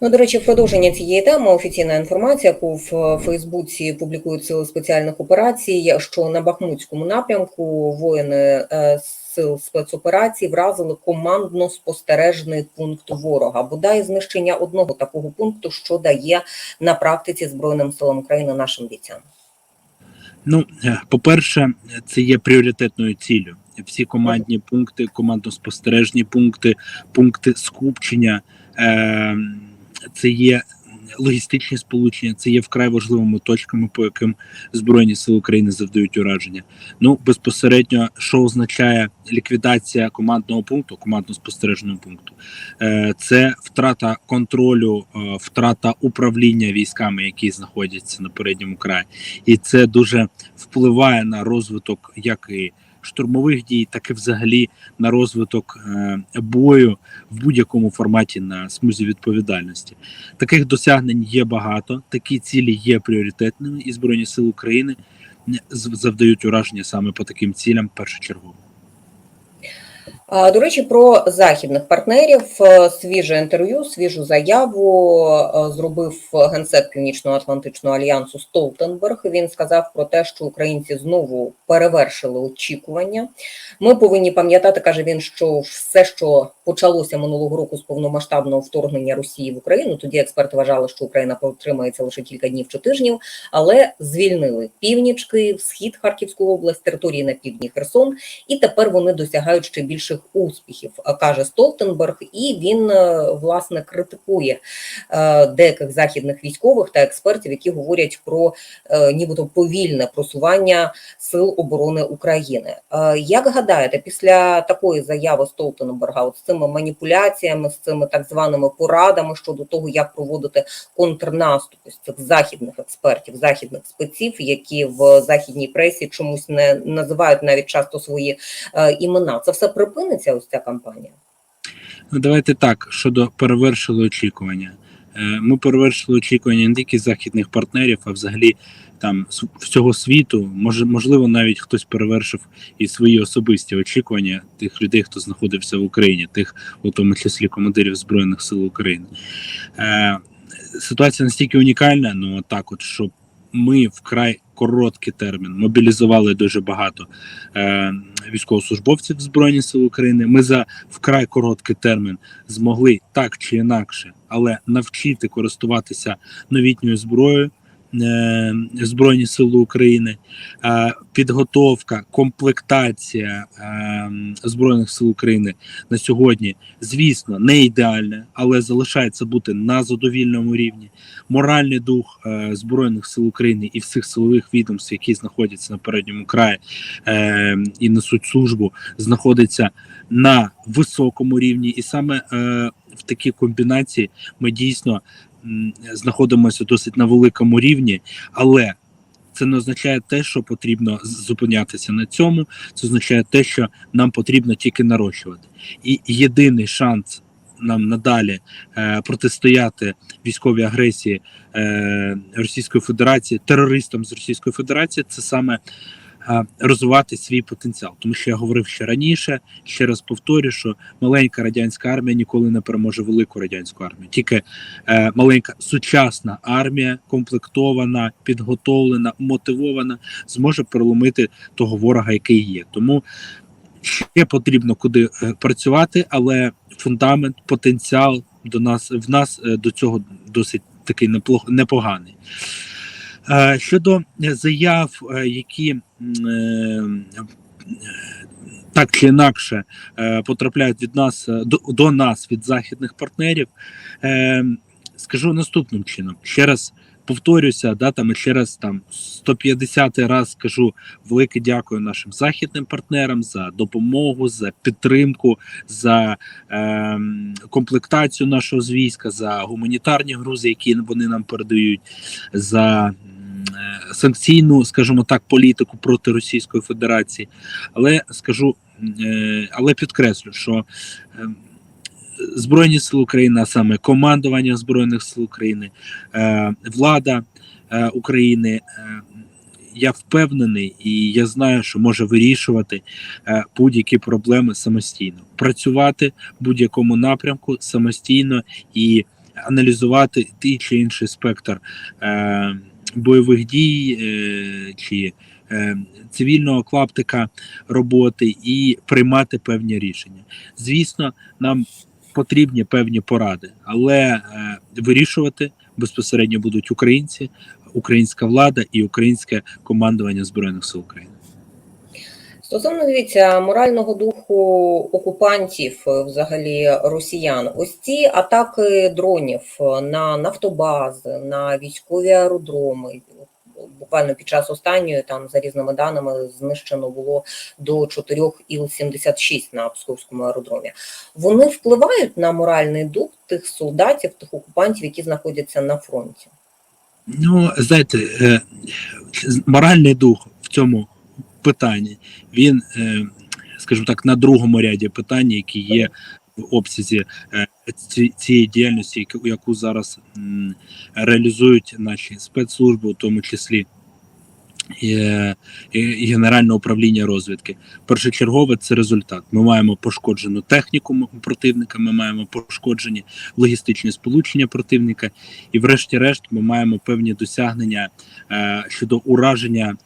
Ну, до речі, в продовження цієї теми офіційна інформація, яку в е, Фейсбуці публікують сили спеціальних операцій, що на Бахмутському напрямку воїни е, сил спецоперацій вразили командно-спостережний пункт ворога. Бодай знищення одного такого пункту, що дає на практиці Збройним силам України нашим бійцям. Ну, е, по-перше, це є пріоритетною ціллю. Всі командні пункти, командно-спостережні пункти, пункти скупчення. Е- це є логістичні сполучення, це є вкрай важливими точками, по яким Збройні Сили України завдають ураження. Ну, безпосередньо, що означає ліквідація командного пункту, командно-спостережного пункту, Е, це втрата контролю, е, втрата управління військами, які знаходяться на передньому краї, і це дуже впливає на розвиток як і штурмових дій, так і взагалі на розвиток е, бою в будь-якому форматі на смузі відповідальності. Таких досягнень є багато, такі цілі є пріоритетними, і Збройні Сили України завдають ураження саме по таким цілям першочергово. До речі, про західних партнерів Е, свіже інтерв'ю, свіжу заяву е, зробив генсек Північно-Атлантичного альянсу Столтенберг. Він сказав про те, що українці знову перевершили очікування. Ми повинні пам'ятати, каже він, що все, що почалося минулого року з повномасштабного вторгнення Росії в Україну, тоді експерти вважали, що Україна протримається лише кілька днів чи тижнів, але звільнили північ Київ, схід Харківську область, території на півдні Херсон, і тепер вони досягають ще більших успіхів, каже Столтенберг, і він е, власне критикує е, деяких західних військових та експертів, які говорять про е, нібито повільне просування сил оборони України. Е, Як гадаєте, після такої заяви Столтенберга, от з цими маніпуляціями, з цими так званими порадами щодо того, як проводити контрнаступ із цих західних експертів, західних спеців, які в західній пресі чомусь не називають навіть часто свої е, імена, це все припиниться ось ця кампанія? Ну, давайте так щодо перевершили очікування. Е, Ми перевершили очікування не тільки західних партнерів, а взагалі там всього світу. Може, можливо, навіть хтось перевершив і свої особисті очікування тих людей, хто знаходився в Україні, тих, у тому числі командирів Збройних сил України. Е, Ситуація настільки унікальна, ну так, от що ми вкрай короткий термін мобілізували дуже багато е, військовослужбовців Збройних сил України. Ми за вкрай короткий термін змогли так чи інакше, але навчити користуватися новітньою зброєю. Е, Збройні Сили України, підготовка, комплектація е, Збройних сил України на сьогодні, звісно, не ідеальна, але залишається бути на задовільному рівні. Моральний дух е, Збройних сил України і всіх силових відомств, які знаходяться на передньому краї і несуть службу, знаходиться на високому рівні, і саме в такій комбінації ми дійсно знаходимося досить на великому рівні, але це не означає те, що потрібно зупинятися на цьому. Це означає те, що нам потрібно тільки нарощувати. І єдиний шанс нам надалі е, протистояти військовій агресії е, Російської Федерації, терористам з Російської Федерації, це саме розвивати свій потенціал. Тому що я говорив ще раніше, ще раз повторю, що маленька радянська армія ніколи не переможе велику радянську армію. Тільки е, маленька сучасна армія, комплектована, підготовлена, мотивована, зможе переломити того ворога, який є. Тому ще потрібно куди е, працювати, але фундамент, потенціал до нас в нас е, до цього досить такий непоганий. Е, Щодо заяв, е, які е, так чи інакше потрапляють від нас до, нас від західних партнерів, скажу наступним чином: ще раз повторюся, да, там ще раз там 150 раз скажу велике дякую нашим західним партнерам за допомогу, за підтримку, за комплектацію нашого з війська, за гуманітарні грузи, які вони нам передають, за санкційну, скажімо так, політику проти Російської Федерації. Але скажу, е, але підкреслю, що е, Збройні сили України, а саме командування Збройних сил України, е, влада е, України. е, Я впевнений і я знаю, що може вирішувати е, будь-які проблеми самостійно, працювати в будь-якому напрямку самостійно і аналізувати той чи інший спектр е, бойових дій е, чи е, цивільного клаптика роботи і приймати певні рішення. Звісно, нам потрібні певні поради, але е, вирішувати безпосередньо будуть українці, українська влада і українське командування збройних сил України. Стосовно дивіться морального духу окупантів, е, взагалі росіян, ось ці атаки дронів на нафтобази, на військові аеродроми. Буквально під час останньої, там за різними даними, знищено було до 4 Іл-76 на Псковському аеродромі. Вони впливають на моральний дух тих солдатів, тих окупантів, які знаходяться на фронті. Ну, знаєте, е, моральний дух в цьому питанні, він, е, скажімо так, на другому ряді питання, які є в обсязі е, цієї діяльності, яку- зараз реалізують наші спецслужби, у тому числі е, і Генеральне управління розвідки. Першочергове це результат. Ми маємо пошкоджену техніку противника, ми маємо пошкоджені логістичні сполучення противника, і, врешті-решт, ми маємо певні досягнення щодо ураження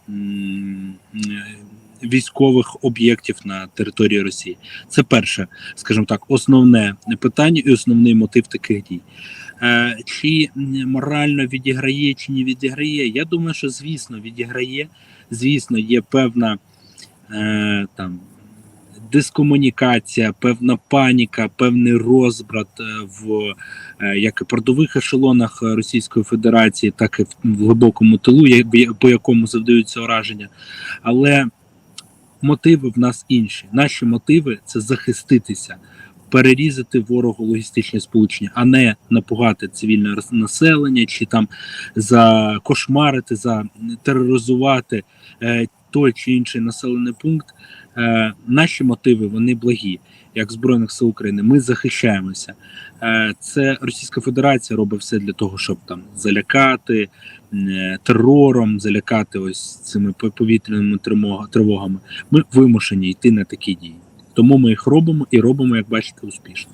військових об'єктів на території Росії. Це перше, скажімо так, основне питання і основний мотив таких дій. Е, Чи морально відіграє, чи не відіграє? Я думаю, що звісно відіграє. Звісно, є певна е, там дискомунікація, певна паніка, певний розбрат е, в як і передових ешелонах Російської Федерації, так і в глибокому тилу, по якому завдаються ураження. Але мотиви в нас інші. Наші мотиви це захиститися, перерізати ворогу логістичне сполучення, а не напугати цивільне населення чи там закошмарити, за тероризувати е, той чи інший населений пункт. Е, наші мотиви вони благі, як збройних сил України. Ми захищаємося. Е, це Російська Федерація робить все для того, щоб там залякати е, терором, залякати ось цими повітряними тривогами. Ми вимушені йти на такі дії. Тому ми їх робимо і робимо, як бачите, успішно.